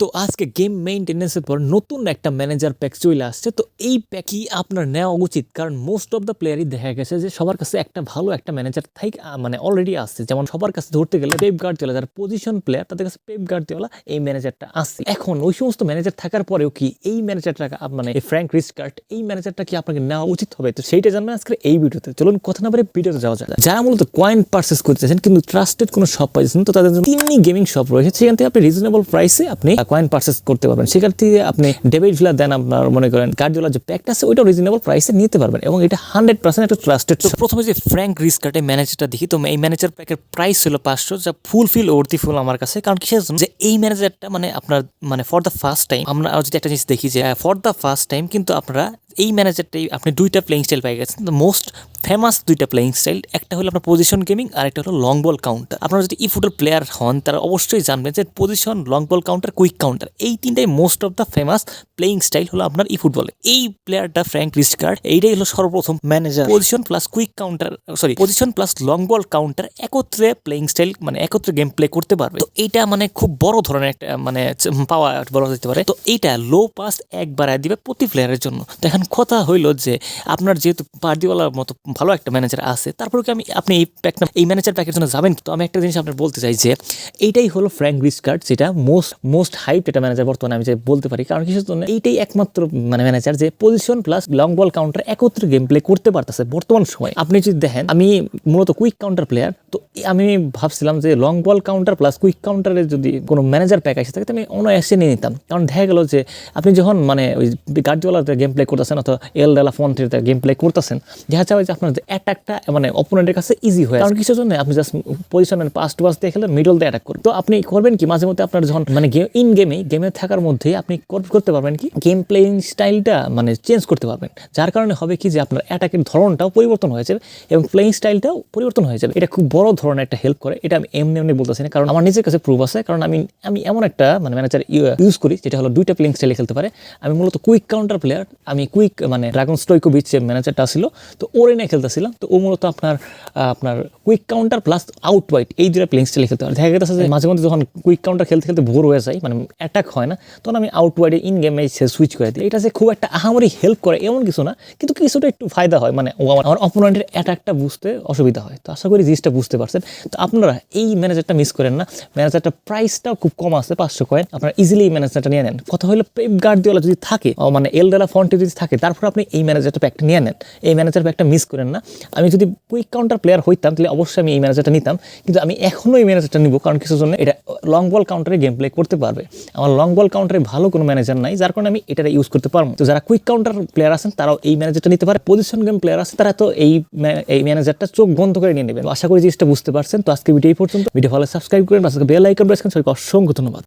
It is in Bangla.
তো আজকে গেম মেইনটেনেন্সের পর নতুন একটা ম্যানেজার প্যাক চলে আসছে। তো এই প্যাকই আপনার নেওয়া উচিত, কারণ মোস্ট অফ দ্য প্লেয়ারই দেখা গেছে যে সবার কাছে একটা ভালো একটা ম্যানেজার থাইক মানে অলরেডি আসছে। যেমন সবার কাছে ধরতে গেলে পেপ গার্ড চলে যারা পজিশন প্লেয়ার তাদের কাছে পেপ গার্ড দেওয়ালা এই ম্যানেজারটা আসছে। এখন ওই সমস্ত ম্যানেজার থাকার পরেও কি এই ম্যানেজারটা মানে ফ্র্যাঙ্ক রিস্কার্ট এই ম্যানেজারটা কি আপনাকে নেওয়া উচিত হবে? তো সেইটা জানবেন আজকে এই ভিডিওতে। চলুন কথা না বলে ভিডিওতে যাওয়া যায় যারা মূলত কয়েন পার্সেস করতে চাইছেন কিন্তু ট্রাস্টেড কোনো শপ পাইছেন তো তাদের জন্য তিননি গেমিং শপ রয়েছে। সেখান থেকে আপনি রিজনেবল প্রাইসে আপনি কয়েন পার্সেস করতে পারবেন। সেক্ষেত্রে আপনি ডেবিট ভিলা দেন আপনার মনে করেন কার্ডিওলার যে প্যাকটা আছে ওইটা রিজনেবল প্রাইসে নিতে পারবেন এবং এটা হান্ড্রেড পার্সেন্ট একটা ট্রাস্টেড প্রথমে যে ফ্র্যাঙ্ক রিস্ক কার্ডে ম্যানেজারটা দেখি, তো এই ম্যানেজার প্যাকের প্রাইস ছিল পাঁচশো, যা ফুল ফিল ওর্তি ফুল আমার কাছে। কারণ কিসের যে এই ম্যানেজারটা মানে আপনার মানে ফর দ্য ফার্স্ট টাইম আমরা যদি একটা জিনিস দেখি যে ফর দ্য ফার্স্ট টাইম কিন্তু আপনারা এই ম্যানেজারটাই আপনি দুইটা প্লেইং স্টাইল পেয়ে গেছেন। দ্য মোস্ট ফেমাস দুইটা প্লেইং স্টাইল একটা হলো আপনার পজিশন গেমিং আর একটা হলো লং বল কাউন্টার আপনারা যদি ই ফুটবল প্লেয়ার হন, তারা অবশ্যই জানবেন যে possession long ball counter quick counter এই তিনটাই most of the famous playing style হলো আপনার ই ফুটবলে এই প্লেয়ারটা ফ্র্যাঙ্ক রিস্কার্ড এইটাই হলো সর্বপ্রথম manager possession plus quick counter sorry possession plus long ball counter একত্রে প্লেইং স্টাইল মানে একত্রে গেম প্লে করতে পারবে। তো এইটা মানে খুব বড় ধরনের একটা মানে পাওয়া বলা যেতে পারে। তো এইটা লো পাস এক দিবে প্রতি প্লেয়ারের জন্য। তো এখন কথা হইল যে আপনার যেহেতু পার্টিওয়ালার মতো ভালো একটা ম্যানেজার আছে তারপরে কি আমি, আপনি এই প্যাকটা এই ম্যানেজার প্যাকের জন্য যাবেন তো আমি একটা জিনিস আপনার বলতে চাই যে, এইটাই হলো ফ্র্যাঙ্ক রিস্কার্ড যেটা মোস্ট মোস্ট হাইপ এটা ম্যানেজার বর্তমানে আমি যে বলতে পারি। কারণ কিসের জন্য এইটাই একমাত্র মানে ম্যানেজার যে possession plus long ball counter একত্রে গেম প্লে করতে পারতেছে বর্তমান সময়। আপনি যদি দেখেন, আমি মূলত কুইক কাউন্টার প্লেয়ার তো আমি ভাবছিলাম যে long ball counter plus quick কাউন্টারের যদি কোনো ম্যানেজার প্যাক আসে থাকে তো আমি অনায়াসে নিয়ে নিতাম। কারণ দেখা গেল যে, আপনি যখন মানে ওই গার্ডিওয়ালাতে গেম প্লে করতেছেন অথবা এল ডেলা ফন্টের গেম প্লে করতেছেন দেখা যাবে যে আপনার অ্যাটাকটা মানে অপোনেন্টের কাছে ইজি হয় কারণ কিসের জন্য আপনি just possession pass to pass দিয়ে খেলে মিডল দিয়ে অ্যাটাক করবেন। তো আপনি করবেন কি? মাঝে মধ্যে আপনার যখন মানে ইন গেমে গেমে থাকার মধ্যেই আপনি করতে পারবেন কি? গেম প্লেইং স্টাইলটা মানে চেঞ্জ করতে পারবেন। যার কারণে হবে কি যে আপনার অ্যাটাকের ধরনটাও পরিবর্তন হয়ে যাবে এবং প্লেইং স্টাইলটাও পরিবর্তন হয়ে যাবে। এটা খুব বড় ধরনের একটা হেল্প করে। এটা আমি এমনি এমনি বলতেছি না কারণ আমার নিজের কাছে প্রুফ আছে। কারণ আমি আমি এমন একটা মানে ম্যানেজার ইউজ করি যেটা হলো দুইটা প্লেইং স্টাইলে খেলতে পারে। আমি মূলত কুইক কাউন্টার প্লেয়ার আমি কুইক মানে ড্রাগন স্টোইকোভিচ যে ম্যানেজারটা ছিল, তো ওরে নিয়ে খেলতেছিলাম, তো ও মূলত আপনার আপনার quick counter plus out wide এই দুটা প্লেইং স্টাইলে খেলতে দেখা গেছে যে মাঝে মধ্যে যখন কুইক কাউন্টার খেলতে খেলতে ভোর হয়ে যায় মানে অ্যাটাক হয় না, তখন আমি আউট ওয়াইডে ইন গেমে সুইচ করে দিই। এটা যে খুব একটা আহামরি হেল্প করে এমন কিছু না, কিন্তু কিছুটা একটু ফায়দা হয় মানে আমার অপোনেন্টের অ্যাটাকটা বুঝতে অসুবিধা হয়। তো আশা করি জিনিসটা বুঝতে পারছেন। তো আপনারা এই ম্যানেজারটা মিস করেন না। ম্যানেজারটা প্রাইসটাও খুব কম আছে, পাঁচশো কয়েন আপনারা ইজিলি ম্যানেজারটা নিয়ে নেন। কথা হলো পেপ গার্ড দিওয়ালা যদি থাকে মানে এল ডেলা ফন্টে যদি থাকে তারপর আপনি এই ম্যানেজারটা প্যাকটা নিয়ে নেন। এই ম্যানেজার প্যাকটা মিস করেন না। আমি যদি কুইক কাউন্টার প্লেয়ার হইতাম, তাহলে অবশ্যই আমি এই ম্যানেজারটা নিতাম। কিন্তু আমি এখনও এই ম্যানেজারটা নিব, কারণ কিছুর জন্য এটা লং বল কাউন্টারে গেম প্লে করতে পারবে। আমার লং বল কাউন্টারে ভালো কোনো ম্যানেজার নাই, যার কারণে আমি এটা ইউজ করতে পারব তো যারা কুইক কাউন্টার প্লেয়ার আছেন, তারাও এই ম্যানেজারটা নিতে পারে। পজিশন গেম প্লেয়ার আছে, তারা তো এই এই ম্যানেজারটা চোখ বন্ধ করে নিয়ে নেবেন। আশা করি জিনিসটা বুঝতে পারছেন। তো আজকে ভিডিও এই পর্যন্ত। ভিডিও ভালো সাবস্ক্রাইব করেন আজকে বেল আইকন প্রেস করেন সবাইকে অসংখ্য ধন্যবাদ।